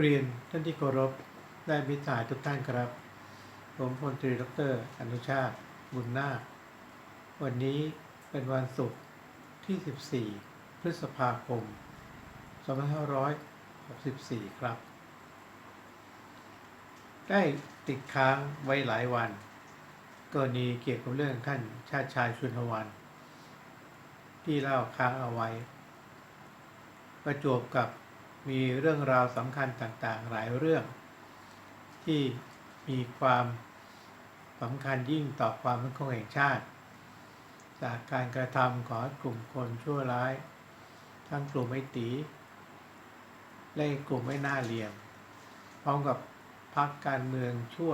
เรียนท่านที่เคารพได้มิตรสายทุกท่านครับ ผมพลตรีดรอนุชาติ บุญนาค วันนี้เป็นวันศุกร์ที่ 14 พฤษภาคม 2564 ครับ ได้ติดค้างไว้หลายวันกรณีเกี่ยวกับเรื่องท่านชาติชายชุนทวัน ที่เล่าค้างเอาไว้ ประจวบกับ มีเรื่องราวสำคัญต่างๆ หลายเรื่อง ที่มีความสำคัญยิ่งต่อความมั่นคงแห่งชาติ จากการกระทำของกลุ่มคนชั่วร้าย ทั้งกลุ่มไอตีและกลุ่มไม่น่าเลียมพร้อมกับพักการเมืองชั่ว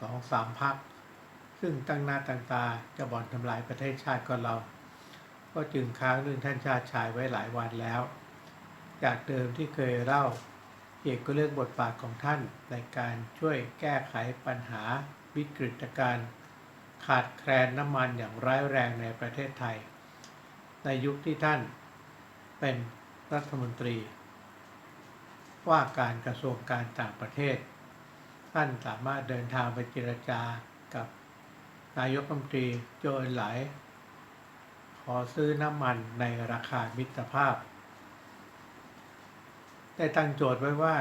สองสามพัก ซึ่งตั้งหน้าตั้งตาจะบ่อนทำลายประเทศชาติก่อนเรา ก็จึงค้างเรื่องท่านชาติชายไว้หลายวันแล้ว จากเดิมที่เคยเล่าเกี่ยวกับเรื่องบทบาทของท่านในการช่วยแก้ไขปัญหาวิกฤตการณ์ขาดแคลนน้ำมันอย่างร้ายแรงในประเทศไทย ในยุคที่ท่านเป็นรัฐมนตรี ว่าการกระทรวงการต่างประเทศ ท่านสามารถเดินทางไปเจรจากับนายกรัฐมนตรีโจเอนไหลขอซื้อน้ำมันในราคามิตรภาพ ได้ตั้งโจทย์ไว้ว่า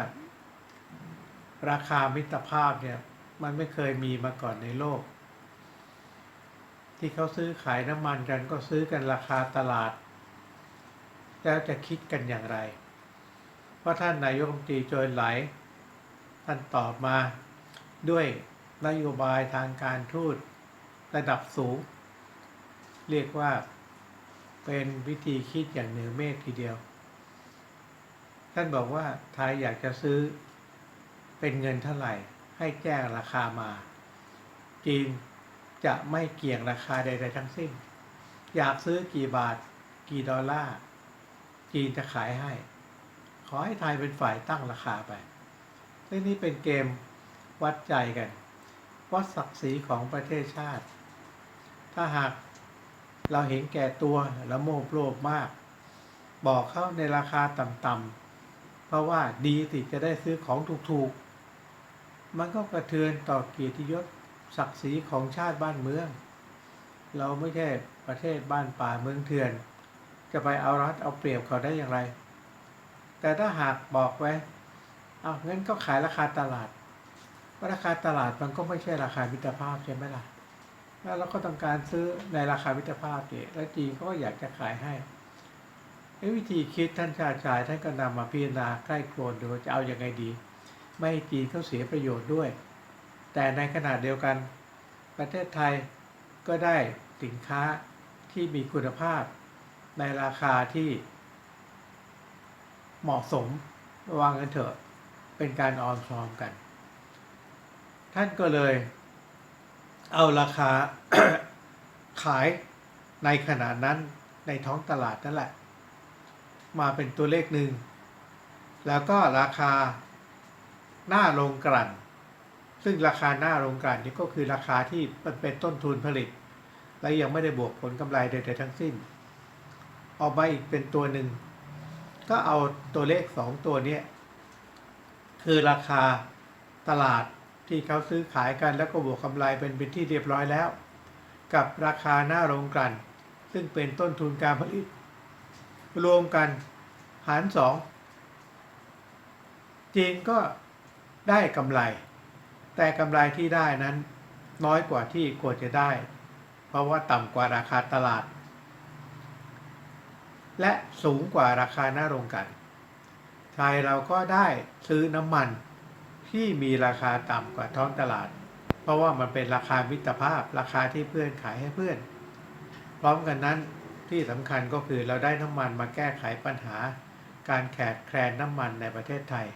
ราคามิตรภาพเนี่ยมันไม่เคยมีมาก่อนในโลก ที่เขาซื้อขายน้ำมันกันก็ซื้อกันราคาตลาด แล้วจะคิดกันอย่างไร เพราะท่านนายกรัฐมนตรีโจนไหล ท่านตอบมาด้วยนโยบายทางการทูตระดับสูง เรียกว่าเป็นวิธีคิดอย่างเหนือเมฆทีเดียว ท่านบอกว่าไทยอยากจะซื้อเป็นเงินเท่าไหร่ ให้แจ้งราคามา จีนจะไม่เกี่ยงราคาใดๆทั้งสิ้น อยากซื้อกี่บาท กี่ดอลลาร์ จีนจะขายให้ ขอให้ไทยเป็นฝ่ายตั้งราคาไปซึ่งนี่เป็นเกมวัดใจกันวัดศักดิ์ศรีของประเทศชาติ ถ้าหากเราเห็นแก่ตัวและโมโลภมาก บอกเข้าในราคาต่ำๆ เพราะว่าดีสิจะได้ซื้อของถูกๆ มันก็กระเทือนต่อเกียรติยศศักดิ์ศรีของชาติบ้านเมือง เราไม่ใช่ประเทศบ้านป่าเมืองเถื่อน จะไปเอารัดเอาเปรียบเขาได้อย่างไร แต่ถ้าหากบอกไว้เอางั้นก็ขายราคาตลาดว่าราคาตลาดมันก็ไม่ใช่ราคามิตรภาพใช่ไหมล่ะแล้วเราก็ต้องการซื้อในราคามิตรภาพเนี่ยแล้วจีนเขาก็อยากจะขายให้ วิธีคิดท่านชาติชายท่านก็นำมาพิจารณาใกล้ครนดูว่าจะเอาอยัางไงดี ไม่ให้จีนเขาเสียประโยชน์ด้วย แต่ในขณะเดียวกัน ประเทศไทยก็ได้สินค้าที่มีคุณภาพ ในราคาที่เหมาะสมวางกันเถอะเป็นการออมชอมกัน ท่านก็เลย เอาราคาขายในขณะนั้นในท้องตลาดนั่นแหละ มาเป็นตัวเลขหนึ่ง แล้วก็ราคาหน้าโรงกลั่น ซึ่งราคาหน้าโรงกลั่นนี่ก็คือราคาที่มันเป็นต้นทุนผลิต และยังไม่ได้บวกผลกำไรใดๆทั้งสิ้น ออกมาอีกเป็นตัวหนึ่ง ก็เอาตัวเลขสองตัวนี้คือราคาตลาดที่เขาซื้อขายกันแล้วก็บวกกำไรเป็นเป็นที่เรียบร้อยแล้ว กับราคาหน้าโรงกลั่น ซึ่งเป็นต้นทุนการผลิต รวมกันหารสองจีนก็ได้กำไร แต่กำไรที่ได้นั้นน้อยกว่าที่ควรจะได้ เพราะว่าต่ำกว่าราคาตลาด และสูงกว่าราคาหน้าโรงกันไทยเราก็ได้ซื้อน้ำมันที่มีราคาต่ำกว่าท้องตลาด เพราะว่ามันเป็นราคามิตรภาพราคาที่เพื่อนขายให้เพื่อน พร้อมกันนั้น ที่สำคัญก็คือเราได้น้ำมันมาแก้ไขปัญหา การแขาดแคลนน้ำมันในประเทศไทย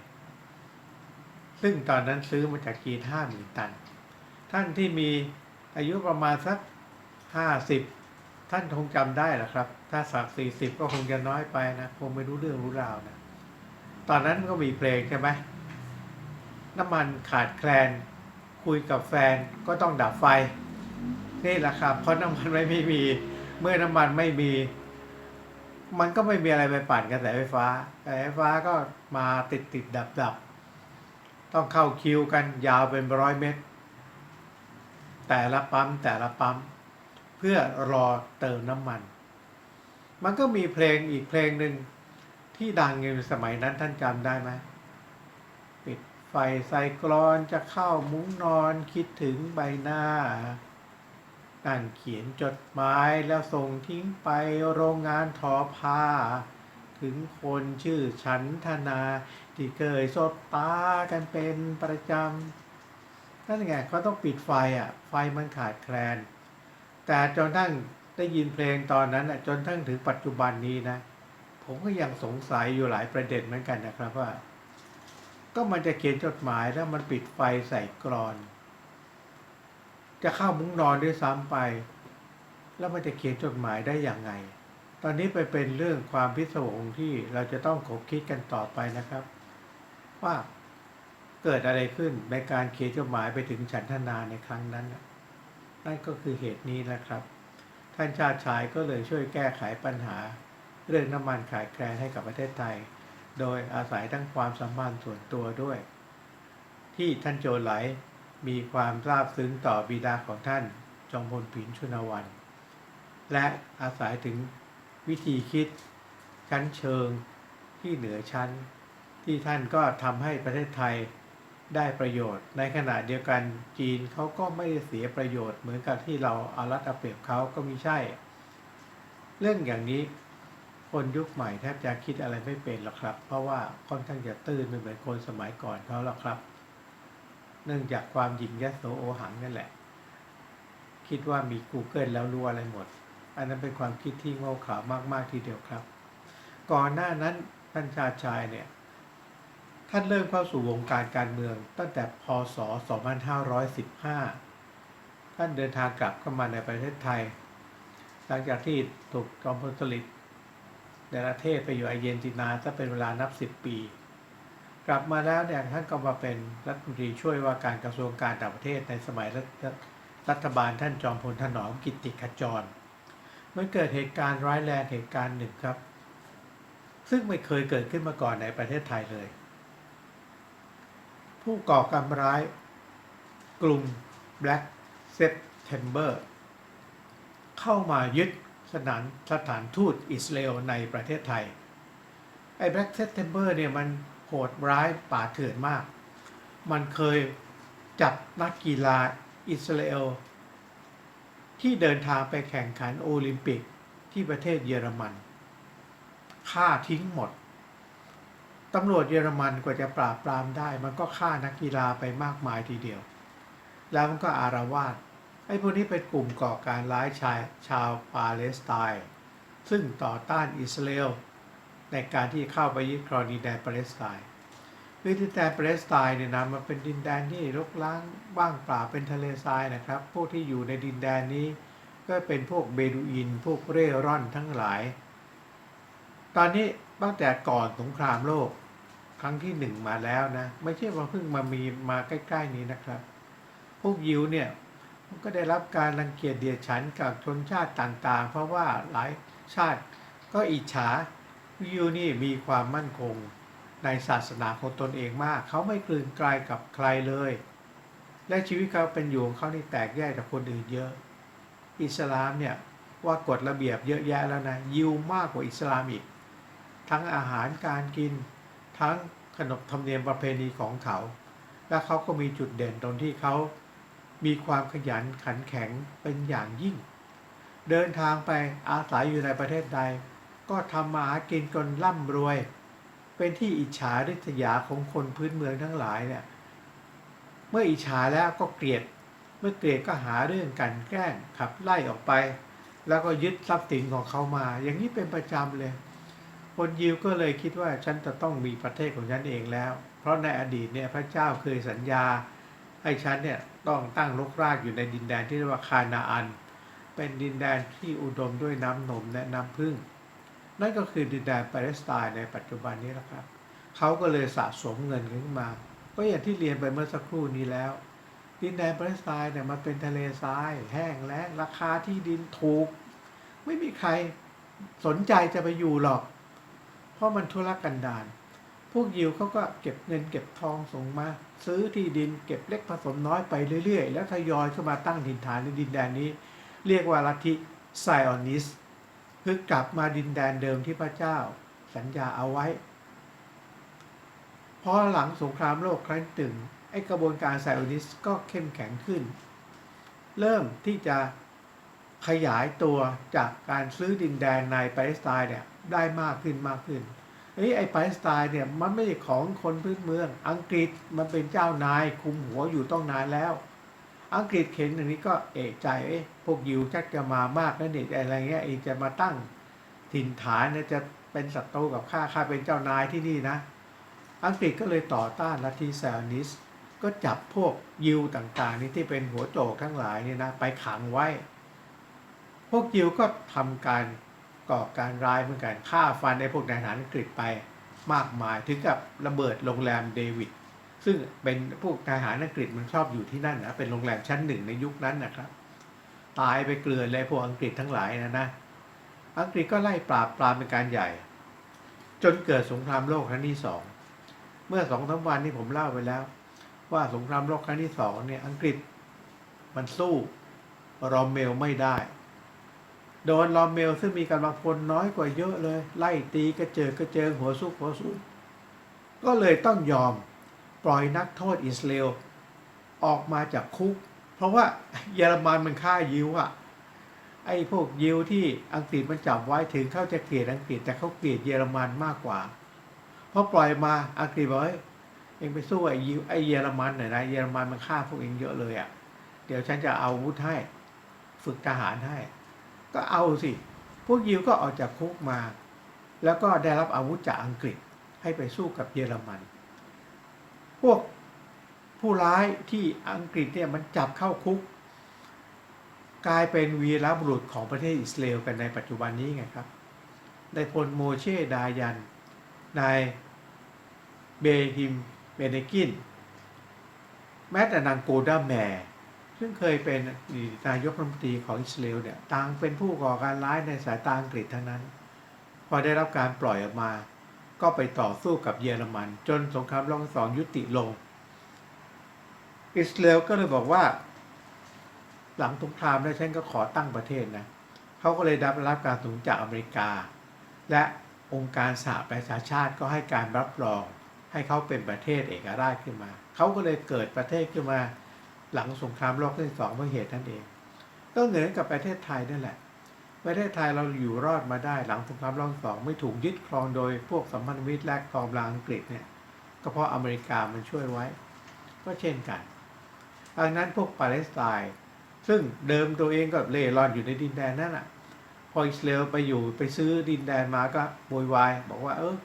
ซึ่งตอนนั้นซื้อมาจากจีนห้าหมื่นตัน ท่านที่มีอายุประมาณสักห้าสิบท่านคงจำได้แหละครับ ถ้าสักสี่สิบก็คงจะน้อยไปนะ คงไม่รู้เรื่องรู้ราวนะ ตอนนั้นก็มีเพลงใช่ไหมน้ำมันขาดแคลน คุยกับแฟนก็ต้องดับไฟ นี่แหละครับเพราะน้ำมันไม่มี เมื่อน้ำมันไม่มี มันก็ไม่มีอะไรไปปั่นกระแสไฟฟ้ากระแสไฟฟ้าก็มาติดติดดับดับต้องเข้าคิวกันยาวเป็นร้อยเมตร แต่ละปั๊มแต่ละปั๊ม เพื่อรอเติมน้ำมัน มันก็มีเพลงอีกเพลงหนึ่งที่ดังในสมัยนั้นท่านจำได้ไหมปิดไฟใส่กรอนจะเข้ามุ้งนอนคิดถึงใบหน้า นั่งเขียนจดหมายแล้วส่งทิ้งไปโรงงานทอผ้า ถึงคนชื่อฉันธนา ที่เคยสบตากันเป็นประจำ นั่นไงเขาต้องปิดไฟอะ ไฟมันขาดแคลน แต่จนทั้งได้ยินเพลงตอนนั้นอะจนทั้งถึงปัจจุบันนี้นะ ผมก็ยังสงสัยอยู่หลายประเด็นเหมือนกันนะครับว่า ก็มันจะเขียนจดหมายแล้วมันปิดไฟใส่กรอน จะเข้ามุ้งนอนด้วยซ้ำไป แล้วมันจะเขียนจดหมายได้อย่างไง ตอนนี้ไปเป็นเรื่องความพิศวงที่เราจะต้องคบคิดกันต่อไปนะครับ ว่าเกิดอะไรขึ้นในการเขียนจดหมายไปถึงฉันทนาในครั้งนั้น นั่นก็คือเหตุนี้นะครับ ท่านชาติชายก็เลยช่วยแก้ไขปัญหา เรื่องน้ำมันขายแคลนให้กับประเทศไทย โดยอาศัยทั้งความสัมพันธ์ส่วนตัวด้วย ที่ท่านโจไหล มีความราบซึ้งต่อบิดาของท่านจอมพลผินชุนวัน และอาศัยถึงวิธีคิดชั้นเชิงที่เหนือชั้น ที่ท่านก็ทำให้ประเทศไทยได้ประโยชน์ ในขณะเดียวกันจีนเขาก็ไม่ได้เสียประโยชน์เหมือนกับที่เราเอารัดเอาเปรียบเขาก็มีใช่ เรื่องอย่างนี้คนยุคใหม่แทบจะคิดอะไรไม่เป็นหรอกครับ เพราะว่าค่อนข้างจะตื้นไม่เหมือนคนสมัยก่อนเขาหรอกครับ เนื่องจากความหยิ่งยโสโอหังนั่นแหละ คิดว่ามี Google แล้วรู้อะไรหมด อันนั้นเป็นความคิดที่โง่เขลามากๆทีเดียวครับ ก่อนหน้านั้นท่านชาชายเนี่ย ท่านเริ่มเข้าสู่วงการการเมืองตั้งแต่พศ 2515 ท่านเดินทางกลับเข้ามาในประเทศไทย หลังจากที่ถูกจอมพลสฤษดิ์ในประเทศไปอยู่ไอเจนตินาซะเป็นเวลานับสิบปี กลับมาแล้วเนี่ยท่านก็มาเป็นรัฐมนตรีช่วยว่าการกระทรวงการต่างประเทศในสมัยรัฐรัฐบาลท่านจอมพลถนอมกิติขจรมันเกิดเหตุการณ์ร้ายแรงเหตุการณ์หนึ่งครับ ซึ่งไม่เคยเกิดขึ้นมาก่อนในประเทศไทยเลย ผู้ก่อการร้ายกลุ่ม Black September เข้ามายึดสถานสถานทูตอิสราเอลในประเทศไทยไอ้ Black September เนี่ยมัน หดร้ายป่าเถื่อนมาก มันเคยจับนักกีฬาอิสราเอล ที่เดินทางไปแข่งขันโอลิมปิกที่ประเทศเยอรมันฆ่าทิ้งหมด ตำรวจเยอรมันกว่าจะปราบปรามได้ มันก็ฆ่านักกีฬาไปมากมายทีเดียว แล้วมันก็อารวาสไอ้พวกนี้เป็นกลุ่มก่อการร้ายชายชาวปาเลสไตน์ซึ่งต่อต้านอิสราเอล ในการที่เข้าไปยึดครองดินแดนปาเลสไตน์คือดินแดนปาเลสไตน์เนี่ยนะมันเป็นดินแดนที่รกร้างว่างเปล่าเป็นทะเลทรายนะครับ พวกที่อยู่ในดินแดนนี้ ก็เป็นพวกเบดูอิน พวกเร่ร่อนทั้งหลาย ตอนนี้ตั้งแต่ก่อนสงครามโลกครั้งที่หนึ่งมาแล้วนะ ไม่ใช่ว่าเพิ่งมามีมาใกล้ ๆ นี้นะครับ พวกยิวเนี่ยมันก็ได้รับการรังเกียจเดียดฉันกับชนชาติต่างๆ เพราะว่าหลายชาติก็อิจฉา ยิวนี่มีความมั่นคงในศาสนาของตนเองมาก เขาไม่กลืนกลายกับใครเลย และชีวิตเขาเป็นอยู่ของเขานี่แตกแยกจากคนอื่นเยอะ อิสลามเนี่ยว่ากฎระเบียบเยอะแยะแล้วนะยิวมากกว่าอิสลามอีก ทั้งอาหารการกิน ทั้งขนบธรรมเนียมประเพณีของเขา และเขาก็มีจุดเด่นตรงที่เขา มีความขยันขันแข็งเป็นอย่างยิ่ง เดินทางไปอาศัยอยู่ในประเทศใด ก็ทำมาหากินจนร่ำรวย เป็นที่อิจฉาริษยาของคนพื้นเมืองทั้งหลายเนี่ย เมื่ออิจฉาแล้วก็เกลียด เมื่อเกลียดก็หาเรื่องกันแกล้งขับไล่ออกไป แล้วก็ยึดทรัพย์สินของเขามา อย่างนี้เป็นประจำเลย คนยิวก็เลยคิดว่าฉันจะต้องมีประเทศของฉันเองแล้ว เพราะในอดีตเนี่ยพระเจ้าเคยสัญญา ให้ฉันเนี่ยต้องตั้งรกรากอยู่ในดินแดนที่เรียกว่าคานาอัน เป็นดินแดนที่อุดมด้วยน้ำนมและน้ำพึ่ง นั่นก็คือดินแดนปาเลสไตน์ในปัจจุบันนี้นะครับ เขาก็เลยสะสมเงินขึ้นมา ก็อย่างที่เรียนไปเมื่อสักครู่นี้แล้ว ดินแดนปาเลสไตน์เนี่ยมันเป็นทะเลทราย แห้งแล้งราคาที่ดินถูก ไม่มีใครสนใจจะไปอยู่หรอก เพราะมันทุรกันดารพวกยิวเขาก็เก็บเงินเก็บทองส่งมา ซื้อที่ดินเก็บเล็กผสมน้อยไปเรื่อยๆ แล้วทยอยเข้ามาตั้งถิ่นฐานในดินแดนนี้ เรียกว่าลัทธิไซออนิส คือกลับมาดินแดนเดิมที่พระเจ้า สัญญาเอาไว้พอหลังสงครามโลกครั้งที่หนึ่งไอกระบวนการไซออนิสก็เข้มแข็งขึ้น เริ่มที่จะขยายตัวจากการซื้อดินแดนในปาเลสไตน์เนี่ยได้มากขึ้นมากขึ้นเอ้ไอปาเลสไตน์เนี่ยมันไม่ใช่ของคนพื้นเมือง อังกฤษมันเป็นเจ้านายคุมหัวอยู่ต้องนานแล้ว อังกฤษเห็นอย่างนี้ก็เอกใจเอ้ย พวกยิวชักจะมามากแล้วเนี่อะไรเงี้ยเองจะมาตั้งถิ่นฐานเนี่ยจะเป็นศัตรูกับข้าข้าเป็นเจ้านายที่นี่นะ อังกฤษก็เลยต่อต้านลัทธิซออนิส ก็จับพวกยิวต่างๆ นี่ที่เป็นหัวโจกทั้งหลายนี่นะไปขังไว้ พวกยิวก็ทำการก่อการร้ายเหมือนกันฆ่าฟันในพวกนายทหารอังกฤษไปมากมายถึงกับระเบิดโรงแรมเดวิดซึ่งเป็นพวกทหารอังกฤษมันชอบอยู่ที่นั่นนะเป็นโรงแรมชั้นหนึ่งในยุคนั้นนะครับ ตายไปเกลือนเลยพวกอังกฤษทั้งหลายนะนะ อังกฤษก็ไล่ปราบปรามเป็นการใหญ่ จนเกิดสงครามโลกครั้งที่สอง เมื่อสองสามวันที่ผมเล่าไปแล้ว ว่าสงครามโลกครั้งที่สองเนี่ยอังกฤษมันสู้รอมเมลไม่ได้ โดนรอมเมลซึ่งมีกำลังพลน้อยกว่าเยอะเลย ไล่ตีกระเจิงกระเจิงหัวซุกหัวซุกก็เลยต้องยอมปล่อยนักโทษอิสราเอลออกมาจากคุก เพราะว่าเยอรมันมันฆ่ายิวอะไอ้พวกยิวที่อังกฤษมันจับไว้ถึงเขาจะเกลียดอังกฤษแต่เขาเกลียดเยอรมันมากกว่าพอปล่อยมาอังกฤษบอกเฮ้ยเองไปสู้ไอ้ยิวไอ้เยอรมันหน่อยนะเยอรมันมันฆ่าพวกเองเยอะเลยอะ่ะ เดี๋ยวฉันจะเอาอาวุธให้ ฝึกทหารให้ ก็เอาสิ พวกยิวก็ออกจากคุกมา แล้วก็ได้รับอาวุธจากอังกฤษให้ไปสู้กับเยอรมัน พวก ผู้ร้ายที่อังกฤษเนี่ยมันจับเข้าคุก กลายเป็นวีรบุรุษของประเทศอิสราเอลกันในปัจจุบันนี้ไงครับนายพลโมเชดายันนายเบฮิมเบเนกิน แม้แต่นางโกดาแมร์ซึ่งเคยเป็นนายกรัฐมนตรีของอิสราเอลเนี่ยต่างเป็นผู้ก่อการร้ายในสายตาอังกฤษทั้งนั้น พอได้รับการปล่อยออกมา ก็ไปต่อสู้กับเยอรมัน จนสงครามโลกครั้งสองยุติลง อิสราเอลก็เลยบอกว่า หลังสงครามแล้วฉันก็ขอตั้งประเทศนะเขาก็เลยได้รับการสนุนจากอเมริกา และองค์การสหประชาชาติก็ให้การรับรอง ให้เขาเป็นประเทศเอกราชขึ้นมา เขาก็เลยเกิดประเทศขึ้นมา หลังสงครามโลกครั้งที่สองเพราะเหตุนั่นเองก็เหมือนกับประเทศไทยนั่นแหละ ประเทศไทยเราอยู่รอดมาได้หลังสงครามโลกครั้งที่สองไม่ถูกยึดครองโดยพวกสัมพันธมิตรและกองกำลังอังกฤษเนี่ยก็เพราะอเมริกามันช่วยไว้ ก็เช่นกัน ดังนั้นพวกปาเลสไตน์ซึ่งเดิมตัวเองก็เล่ร่อนอยู่ในดินแดนนั่นแหะพออิสราเอลไปอยู่ไปซื้อดินแดนมาก็โวยวายบอกว่า เออ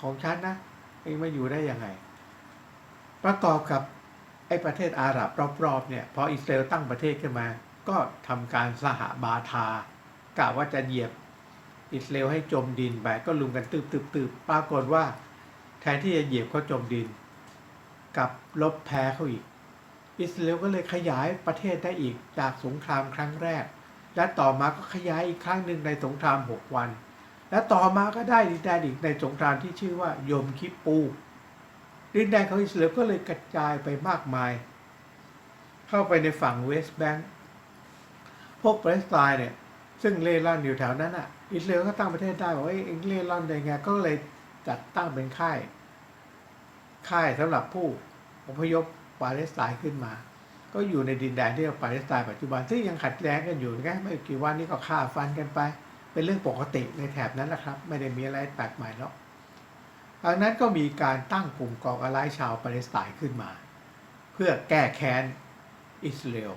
ของฉันนะเองมาอยู่ได้ยังไง ประกอบกับไอ้ประเทศอาหรับรอบๆเนี่ยพออิสราเอลตั้งประเทศขึ้นมา ก็ทำการสหบาทากะว่าจะเหยียบอิสราเอลให้จมดินไปก็ลุมกันตืบตืบตืบปรากฏว่า แทนที่จะเหยียบเขาจมดิน กับลบแพ้เขาอีก อิสราเอลก็เลยขยายประเทศได้อีกจากสงครามครั้งแรก และต่อมาก็ขยายอีกครั้งหนึ่งในสงคราม6วัน และต่อมาก็ได้ดินแดนอีกในสงครามที่ชื่อว่าโยมคิปปูดินแดนของอิสราเอลก็เลยกระจายไปมากมาย เข้าไปในฝั่งเวสต์แบงก์พวกปาเลสไตน์เนี่ยซึ่งเล่ร่อนอยู่แถวนั้นอะ อิสราเอลก็ตั้งประเทศได้บอกว่าเอ้เองเล่ร่อนได้ไงก็เลยจัดตั้งเป็นค่าย ค่ายสำหรับผู้อพยพ ปาเลสไตน์ขึ้นมา ก็อยู่ในดินแดนที่เราปาเลสไตน์ปัจจุบันซึ่งยังขัดแย้งกันอยู่นะไม่กี่วันนี้ก็ฆ่าฟันกันไป เป็นเรื่องปกติในแถบนั้นแหละครับ ไม่ได้มีอะไรแปลกใหม่หรอกดังนั้นก็มีการตั้งกลุ่มก่อการร้ายชาวปาเลสไตน์ขึ้นมา เพื่อแก้แค้นอิสราเอล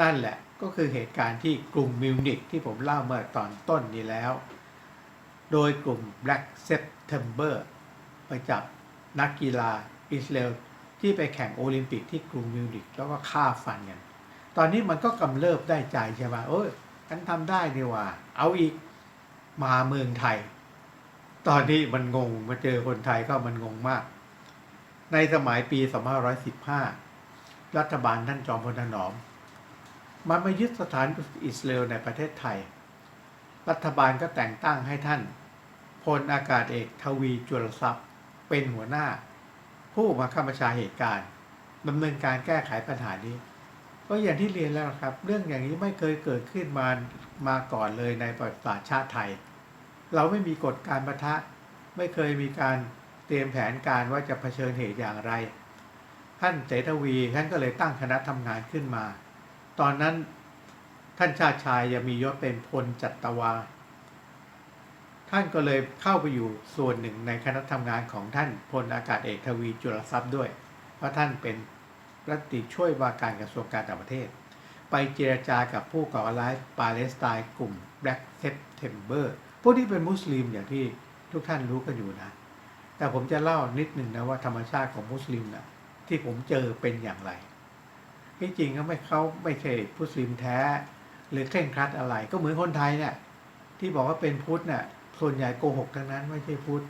นั่นแหละก็คือเหตุการณ์ที่กลุ่มมิวนิกที่ผมเล่าเมื่อตอนต้นนี้แล้ว โดยกลุ่ม Black September ไปจับนักกีฬาอิสราเอล ที่ไปแข่งโอลิมปิกที่กรุงมิวนิกแล้วก็ฆ่าฟันกัน ตอนนี้มันก็กำเริบได้ใจใช่ไหมโอ้ยฉันทำได้นี่ว่า เอาอีกมาเมืองไทย ตอนนี้มันงงมาเจอคนไทยก็มันงงมาก ในสมัยปี 2515 รัฐบาลท่านจอมพลถนอม มันมายึดสถานอิสราเอลในประเทศไทย รัฐบาลก็แต่งตั้งให้ท่านพลอากาศเอกทวีจุลทรัพย์เป็นหัวหน้า ผู้มาข้าบัญชาเหตุการณ์ดำเนินการแก้ไขปัญหานี้ ก็อย่างที่เรียนแล้วครับ เรื่องอย่างนี้ไม่เคยเกิดขึ้นมามาก่อนเลยในประวัติศาสตร์ชาติไทย เราไม่มีกฎการประทะ ไม่เคยมีการเตรียมแผนการว่าจะเผชิญเหตุอย่างไร ท่านเสถวีท่านก็เลยตั้งคณะทำงานขึ้นมา ตอนนั้นท่านชาติชายยังมียศเป็นพลจัตวา ท่านก็เลยเข้าไปอยู่ส่วนหนึ่งในคณะทำงานของท่านพลอากาศเอกทวีจุลทรัพย์ด้วย เพราะท่านเป็นรัฐตรีช่วยว่าการกระทรวงการต่างประเทศ ไปเจรจากับผู้ก่อร้ายปาเลสไตน์กลุ่ม Black September พวกที่เป็นมุสลิมอย่างที่ทุกท่านรู้กันอยู่นะ แต่ผมจะเล่านิดหนึ่งนะว่าธรรมชาติของมุสลิมนะที่ผมเจอเป็นอย่างไรที่จริงก็ไม่เขาไม่ใช่มุสลิมแท้ หรือเคร่งครัดอะไรก็เหมือนคนไทยเนี่ยที่บอกว่าเป็นพุทธเนี่ย ส่วนใหญ่โกหกทั้งนั้นไม่ใช่พุทธ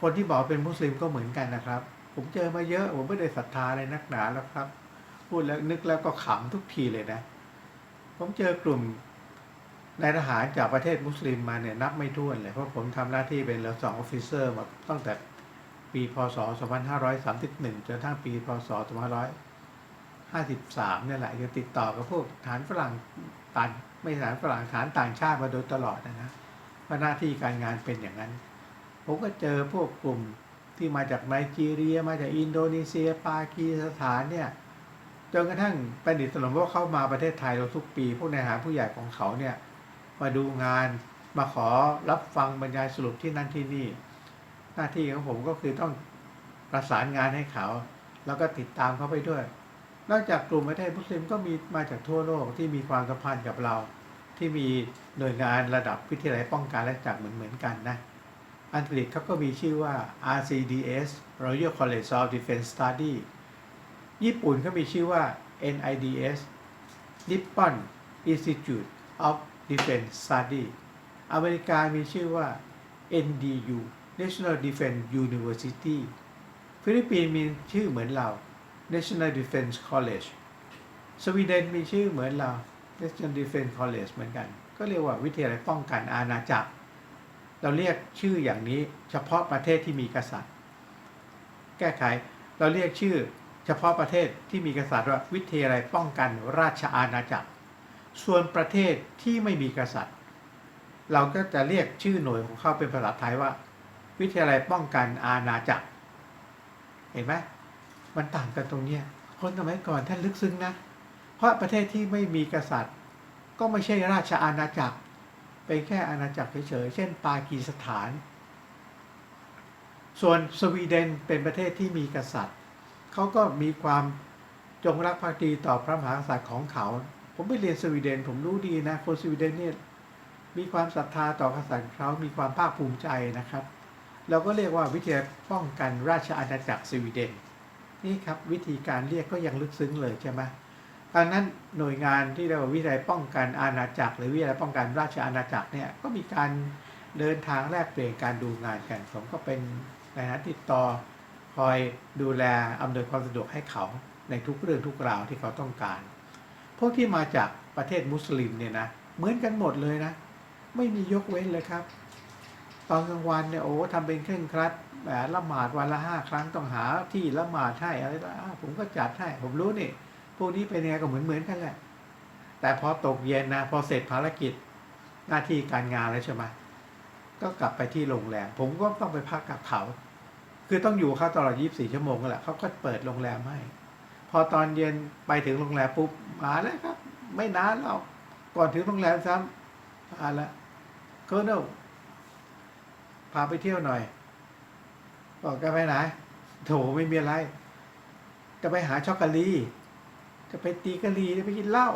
คนที่บอกเป็นมุสลิมก็เหมือนกันนะครับ ผมเจอมาเยอะ ผมไม่ได้ศรัทธาอะไรนักหนาแล้วครับ พูดแล้วนึกแล้วก็ขำทุกทีเลยนะ ผมเจอกลุ่มนายทหารจากประเทศมุสลิมมาเนี่ยนับไม่ถ้วนเลยเพราะผมทำหน้าที่เป็นเรือสองออฟฟิเซอร์มาตั้งแต่ปีพศ 2531 จนทั้งปีพศ 2553เนี่ยแหละยังติดต่อกับพวกฐานฝรั่งต่างไม่ฐานฝรั่งฐานต่างชาติมาโดยตลอดนะนะ เพราะหน้าที่การงานเป็นอย่างนั้น ผมก็เจอพวกกลุ่มที่มาจากไนจีเรีย มาจากอินโดนีเซีย ปากีสถานเนี่ยจนกระทั่งประดิษฐ์สนมว่าเข้ามาประเทศไทยเราทุกปี พวกนายหาผู้ใหญ่ของเขาเนี่ยมาดูงานมาขอรับฟังบรรยายสรุปที่นั่นที่นี่ หน้าที่ของผมก็คือต้องประสานงานให้เขา แล้วก็ติดตามเขาไปด้วย นอกจากกลุ่มประเทศมุสลิมก็มีมาจากทั่วโลกที่มีความสัมพันธ์กับเรา ที่มีหน่วยงานระดับวิทยาลัยป้องกันและจักเหมือนเหมือนๆกันนะอังกฤษเขาก็มีชื่อว่า RCDS Royal College of Defense Study ญี่ปุ่นก็มีชื่อว่า NIDS Nippon Institute of Defense Study อเมริกามีชื่อว่า NDU National Defense University ฟิลิปปินส์มีชื่อเหมือนเรา National Defense College สวีเดนมีชื่อเหมือนเรา National Defense College เหมือนกัน ก็เรียกว่าวิทยาลัยป้องกันอาณาจักร เราเรียกชื่ออย่างนี้เฉพาะประเทศที่มีกษัตริย์ แก้ไขเราเรียกชื่อเฉพาะประเทศที่มีกษัตริย์ว่าวิทยาลัยป้องกันราชอาณาจักร ส่วนประเทศที่ไม่มีกษัตริย์ เราก็จะเรียกชื่อหน่วยของเขาเป็นภาษาไทยว่า วิทยาลัยป้องกันอาณาจักร เห็นไหมมันต่างกันตรงเนี้ยคนสมัยก่อนท่านลึกซึ้งนะ ราะประเทศที่ไม่มีกษัตริย์ ก็ไม่ใช่ราชอาณาจักร เป็นแค่อาณาจักรเฉยๆ เช่น ปากีสถาน ส่วนสวีเดนเป็นประเทศที่มีกษัตริย์ เขาก็มีความจงรักภักดีต่อพระมหากษัตริย์ของเขา ผมไปเรียนสวีเดน ผมรู้ดีนะ คนสวีเดนเนี่ยมีความศรัทธาต่อกษัตริย์เขามีความภาคภูมิใจนะครับ เราก็เรียกว่าวิทยาป้องกันราชอาณาจักรสวีเดน นี่ครับวิธีการเรียกก็ยังลึกซึ้งเลยใช่ไหม ดังนั้นหน่วยงานที่เรียกว่าวิทยาลัยป้องกันอาณาจักร หรือวิทยาลัยป้องกันราชอาณาจักรเนี่ยก็มีการเดินทางแลกเปลี่ยนการดูงานกันผมก็เป็นในฐานะติดต่อคอยดูแลอำนวยความสะดวกให้เขาในทุกเรื่องทุกราวที่เขาต้องการ พวกที่มาจากประเทศมุสลิมเนี่ยนะเหมือนกันหมดเลยนะ ไม่มียกเว้นเลยครับ ตอนกลางวันเนี่ยโอ้ทำเป็นเคร่งครัดแหมละหมาดวันละห้าครั้งต้องหาที่ละหมาดให้อะไรต่ผมก็จัดให้ผมรู้นี่ พวกนี้เป็นยังไงก็เหมือนเหมือนๆกันแหละ แต่พอตกเย็นนะพอเสร็จภารกิจหน้าที่การงานแล้วใช่ไหมก็กลับไปที่โรงแรม ผมก็ต้องไปพักกับเขา คือต้องอยู่เขาตลอด 24 ชั่วโมงนั่นแหละเขาก็เปิดโรงแรมให้ พอตอนเย็นไปถึงโรงแรมปุ๊บมาแล้วครับ ไม่นานเราก่อนถึงโรงแรมซ้ำมาแล้วเคิร์นลพาไปเที่ยวหน่อย บอกจะไปไหนโถไม่มีอะไร จะไปหาช็อกโกแลต จะไปตีกะลีจะไปกินเหล้า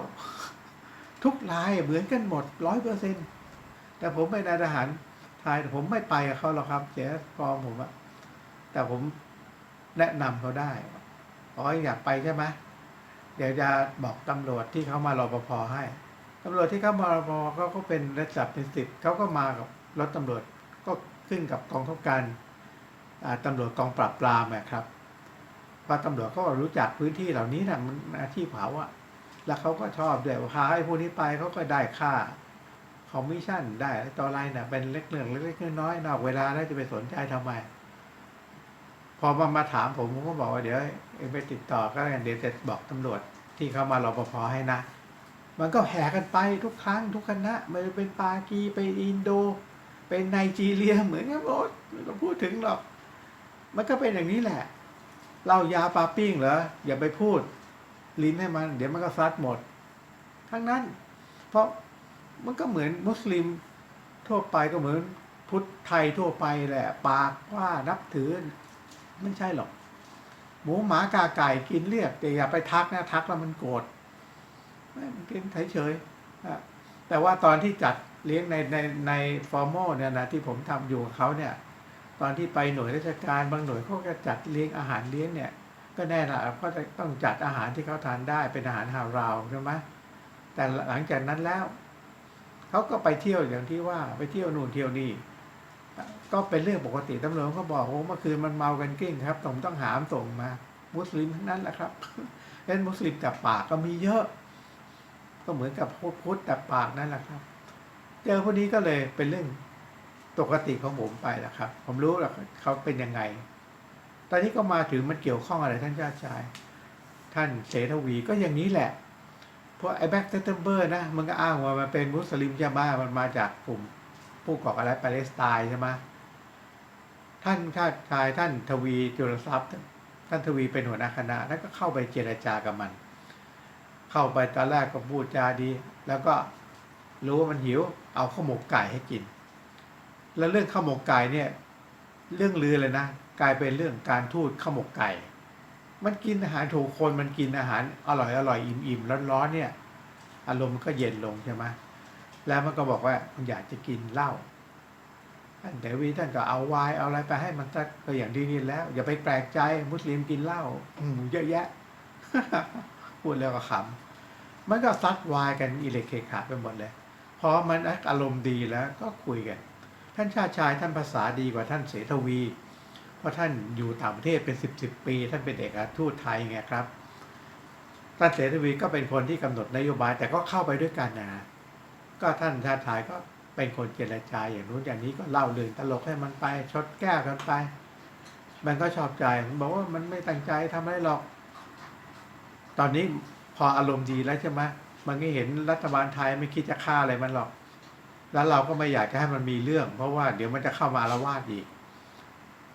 ทุกรายเหมือนกันหมดร้อยเปอร์เซ็นแต่ผมเป็นนายทหารไทยแต่ผมไม่ไปกับเขาหรอกครับ เสียฟอร์มผมอะแต่ผมแนะนำเขาได้อ๋ออยากไปใช่ไหมเดี๋ยวจะบอกตำรวจที่เขามารอปภให้ตำรวจที่เขามารอปภเขาก็เป็นระดับเป็นสิบเขาก็มากับรถตำรวจก็ขึ้นกับกองทัพการตำรวจกองปราบปรามอะครับ พราะตำรวจเขาก็รู้จักพื้นที่เหล่านี้นะมันอาชีพเขาอะแล้วเขาก็ชอบด้วยวพาไอ้พวกนี้ไปเขาก็ได้ค่าคอมมิชชั่นได้ต่อไรนะเป็นเล็กเรื่องเล็กๆน้อยๆนอกเวลาแล้วจะไปสนใจทำไม พอมามาถามผมผมก็บอกว่าเดี๋ยวเองไปติดต่อก็แล้วกันเดี๋ยวจะบอกตำรวจที่เขามารอปภให้นะ มันก็แห่กันไปทุกครั้งทุกคณะม่ว่าเป็นปากีไปอินโด เป็นไนจีเรียเหมือนกันหมดไม่ต้องพูดถึงหรอก มันก็เป็นอย่างนี้แหละ เล้ายาปาปิ้งเหรออย่าไปพูด ลิ้นให้มัน เดี๋ยวมันก็ซัดหมด ทั้งนั้น เพราะมันก็เหมือนมุสลิมทั่วไปก็เหมือนพุทธไทยทั่วไปแหละ ปากว่านับถือ ไม่ใช่หรอก หมูหมากาไก่กินเรียกแต่อย่าไปทักนะทักแล้วมันโกรธไม่มันกินเฉยๆอะแต่ว่าตอนที่จัดเลี้ยงในในในฟอร์มอลเนี่ยนะที่ผมทำอยู่กับเขาเนี่ย ตอนที่ไปหน่วยราชการบางหน่วยเขาก็จัดเลี้ยงอาหารเลี้ยงเนี่ย ก็แน่ละก็จะต้องจัดอาหารที่เขาทานได้เป็นอาหารฮาราวใช่ไหมแต่หลังจากนั้นแล้วเขาก็ไปเที่ยวอย่างที่ว่าไปเที่ยวนู่นเที่ยวนี่ก็เป็นเรื่องปกติตำรวจก็บอกโอ้เมื่อคืนมันเมากันกิ้งครับผมต้องหามส่งมา มุสลิมทั้งนั้นแหละครับเล่นมุสลิมแต่ปากก็มีเยอะ ก็เหมือนกับพูดพุทธแต่ปากนั่นแหละครับ เจอพวกนี้ก็เลยเป็นเรื่อง ปกติของผมไปแล้วครับ ผมรู้แล้วเขาเป็นยังไง ตอนนี้ก็มาถึงมันเกี่ยวข้องอะไรท่านชาติชาย ท่านเสทวีก็อย่างนี้แหละ เพราะไอ้แบ็กเซตเทมเบอร์นะมันก็อ้างว่ามันเป็นมุสลิมใช่ไหมมันมาจากกลุ่มผู้ก่อการร้ายปาเลสไตน์ใช่ไหมท่านชาติชายท่านทวีจุลทรัพย์ ท่านทวีเป็นหัวหน้าคณะแล้วก็เข้าไปเจรจากับมัน เข้าไปตอนแรกก็พูดจาดี แล้วก็รู้ว่ามันหิว เอาข้าวหมกไก่ให้กิน แล้วเรื่องข้าวหมกไก่เนี่ย เรื่องลือเลยนะ กลายเป็นเรื่องการทูตข้าวหมกไก่ มันกินอาหารถูกคนมันกินอาหารอร่อยอร่อยอิ่มอิ่มร้อนร้อนเนี่ย อารมณ์มันก็เย็นลงใช่ไหมแล้วมันก็บอกว่ามันอยากจะกินเหล้าท่านเดวีท่านก็เอาไวน์เอาอะไรไปให้มันสักก็อย่างที่นี่แล้ว อย่าไปแปลกใจมุสลิมกินเหล้าอืเยอะแยะพูดแล้วก็ขำมันก็ซัดไวายกันอิเล็กเคขาไปหมดเลยพอมันอารมณ์ดีแล้วก็คุยกัน ท่านชาติชายท่านภาษาดีกว่าท่านเสทวี เพราะท่านอยู่ต่างประเทศเป็นสิบสิบปี ท่านเป็นเอกทูตไทยไงครับ ท่านเสทวีก็เป็นคนที่กำหนดนโยบายแต่ก็เข้าไปด้วยกันนะก็ท่านชาติชายก็เป็นคนเจรจาอย่างนู้นอย่างนี้ก็เล่าเรื่องตลกให้มันไปชดแก้กันไป มันก็ชอบใจมันบอกว่ามันไม่ตั้งใจทำอะไรหรอก ตอนนี้พออารมณ์ดีแล้วใช่ไหมมันก็เห็นรัฐบาลไทยไม่คิดจะฆ่าอะไรมันหรอก แล้วเราก็ไม่อยากจะให้มันมีเรื่อง เพราะว่าเดี๋ยวมันจะเข้ามาอาละวาดอีก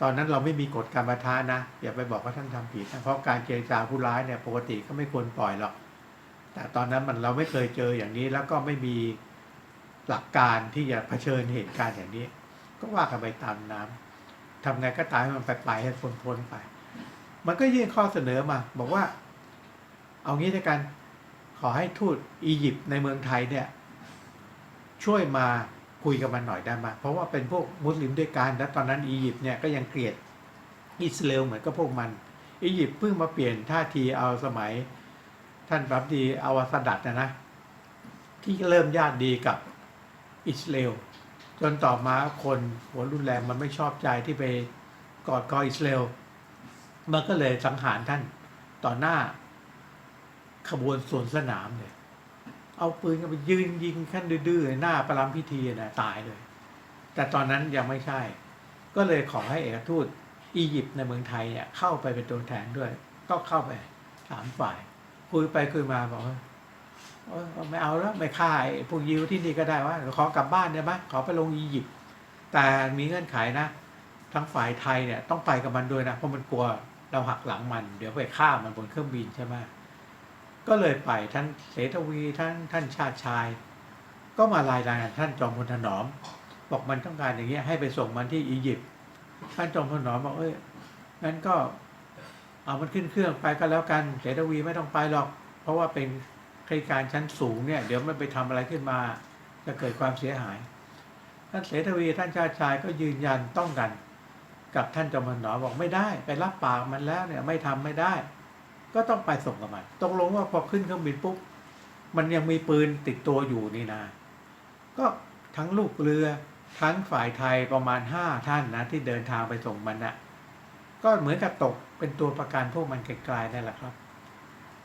ตอนนั้นเราไม่มีกฎการประทานนะอย่าไปบอกว่าท่านทำผิดนะเพราะการเจรจาผู้ร้ายเนี่ยปกติก็ไม่ควรปล่อยหรอก แต่ตอนนั้นมันเราไม่เคยเจออย่างนี้แล้วก็ไม่มีหลักการที่จะเผชิญเหตุการณ์อย่างนี้ ก็ว่ากันไปตามน้ำทำไงก็ตามให้มันไปไปให้พ้นพ้นไป มันก็ยื่นข้อเสนอมา บอกว่า เอางี้ด้วยกันขอให้ทูตอียิปต์ในเมืองไทยเนี่ย ช่วยมาคุยกับมันหน่อยได้ไหมเพราะว่าเป็นพวกมุสลิมด้วยกันและตอนนั้นอียิปต์เนี่ยก็ยังเกลียดอิสราเอลเหมือนกับพวกมัน อียิปต์เพิ่งมาเปลี่ยนท่าทีเอาสมัย ท่านรับดีอาวาสดัดนะนะ ที่เริ่มญาติดีกับอิสราเอลจนต่อมาคนหัวรุนแรงมันไม่ชอบใจที่ไปกอดคออิสราเอลมันก็เลยสังหารท่านต่อหน้าขบวนสวนสนามเลย เอาปืนไปยืนยิงขั้นดื้อๆหน้าประลำพิธีนะตายเลย แต่ตอนนั้นยังไม่ใช่ ก็เลยขอให้เอกทูตอียิปต์ในเมืองไทยเนี่ยเข้าไปเป็นตัวแทนด้วย ก็เข้าไปสามฝ่าย คุยไปคุยมาบอกว่าไม่เอาแล้วไม่ฆ่าพวกยิวที่นี่ก็ได้ว่าขอกลับบ้านได้ไหมขอไปลงอียิปต์แต่มีเงื่อนไขนะ ทั้งฝ่ายไทยเนี่ยต้องไปกับมันด้วยนะเพราะมันกลัวเราหักหลังมัน เดี๋ยวไปฆ่ามันบนเครื่องบินใช่ไหม ก็เลยไปท่านเสทวีท่านท่านชาติชาย ก็มารายงานท่านจอมพลถนอม บอกมันต้องการอย่างเงี้ยให้ไปส่งมันที่อียิปต์ท่านจอมพลถนอมบอกเอ้ยงั้นก็เอามันขึ้นเครื่องไปก็แล้วกันเสทวีไม่ต้องไปหรอก เพราะว่าเป็นข้าราชการชั้นสูงเนี่ยเดี๋ยวมันไปทำอะไรขึ้นมา จะเกิดความเสียหาย ท่านเสทวีท่านชาติชายก็ยืนยันต้องกัน กับท่านจอมพลถนอมบอกไม่ได้ ไปรับปากมันแล้วเนี่ยไม่ทำไม่ได้ ก็ต้องไปส่งกับมันตกลงว่าพอขึ้นเครื่องบินปุ๊บมันยังมีปืนติดตัวอยู่นี่นะก็ทั้งลูกเรือทั้งฝ่ายไทยประมาณห้าท่านนะที่เดินทางไปส่งมันนะ่ะ ก็เหมือนกับตกเป็นตัวประกันพวกมันไกลๆนั่นแหละครับ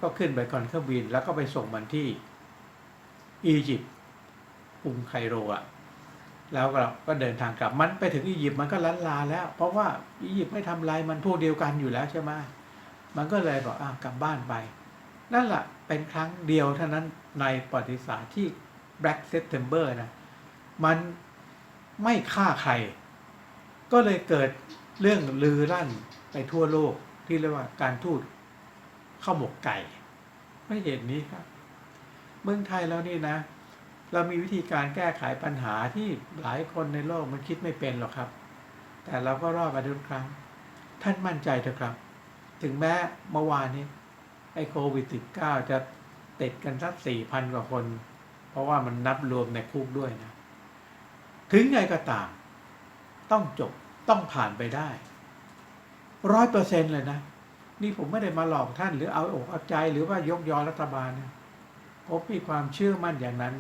ก็ขึ้นไปก่อนเครื่องบินแล้วก็ไปส่งมันที่อียิปต์กรุงไคโรอะแล้วเราก็เดินทางกลับมันไปถึงอียิปต์มันก็ลันลาแล้ว เพราะว่าอียิปต์ไม่ทำอะไรมันพวกเดียวกันอยู่แล้วใช่ไหม มันก็เลยบอกอะกลับบ้านไป นั่นแหละเป็นครั้งเดียวเท่านั้นในประวัติศาสตร์ที่ Black September นะมันไม่ฆ่าใคร ก็เลยเกิดเรื่องลือลั่นไปทั่วโลกที่เรียกว่าการทูตข้าวหมกไก่ ไม่เห็นนี้ครับ เมืองไทยแล้วนี่นะ เรามีวิธีการแก้ไขปัญหาที่หลายคนในโลกมันคิดไม่เป็นหรอกครับ แต่เราก็รอดมาทุกครั้ง ท่านมั่นใจเถอะครับ ถึงแม้เมื่อวานนี้ไอ้โควิด -19 จะติดกันสักสี่พันกว่าคน เพราะว่ามันนับรวมในคุกด้วยนะ ถึงไงก็ตาม ต้องจบต้องผ่านไปได้ร้อยเปอร์เซ็นต์เลยนะ นี่ผมไม่ได้มาหลอกท่านหรือเอาอกเอาใจหรือว่ายกยอรัฐบาลนะผมมีความเชื่อมั่นอย่างนั้น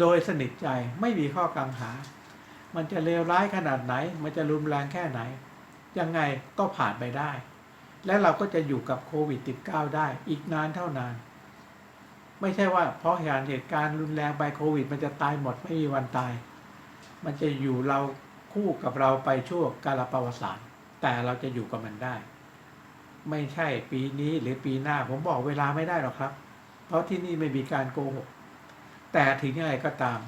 โดยสนิทใจไม่มีข้อกังหามันจะเลวร้ายขนาดไหน มันจะรุนแรงแค่ไหน ยังไงก็ผ่านไปได้ และเราก็จะอยู่กับโควิด -19 ได้อีกนานเท่านาน ไม่ใช่ว่าเพราะเหตุการณ์รุนแรงไปโควิด มันจะตายหมดไม่มีวันตาย มันจะอยู่เราคู่กับเราไปชั่วกาลประวัติศาสตร์แต่เราจะอยู่กับมันได้ ไม่ใช่ปีนี้หรือปีหน้าผมบอกเวลาไม่ได้หรอกครับ เพราะที่นี่ไม่มีการโกหก แต่ถึงยังไงก็ตาม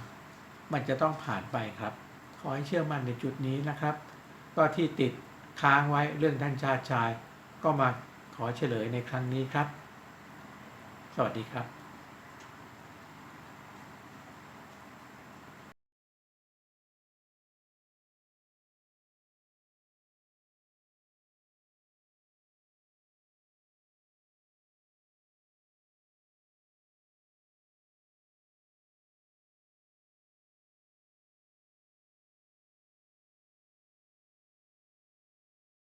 มันจะต้องผ่านไปครับ ขอให้เชื่อมั่นในจุดนี้นะครับ ก็ที่ติดค้างไว้เรื่องท่านชาติชาย ก็มาขอเฉลยในครั้งนี้ครับ สวัสดีครับ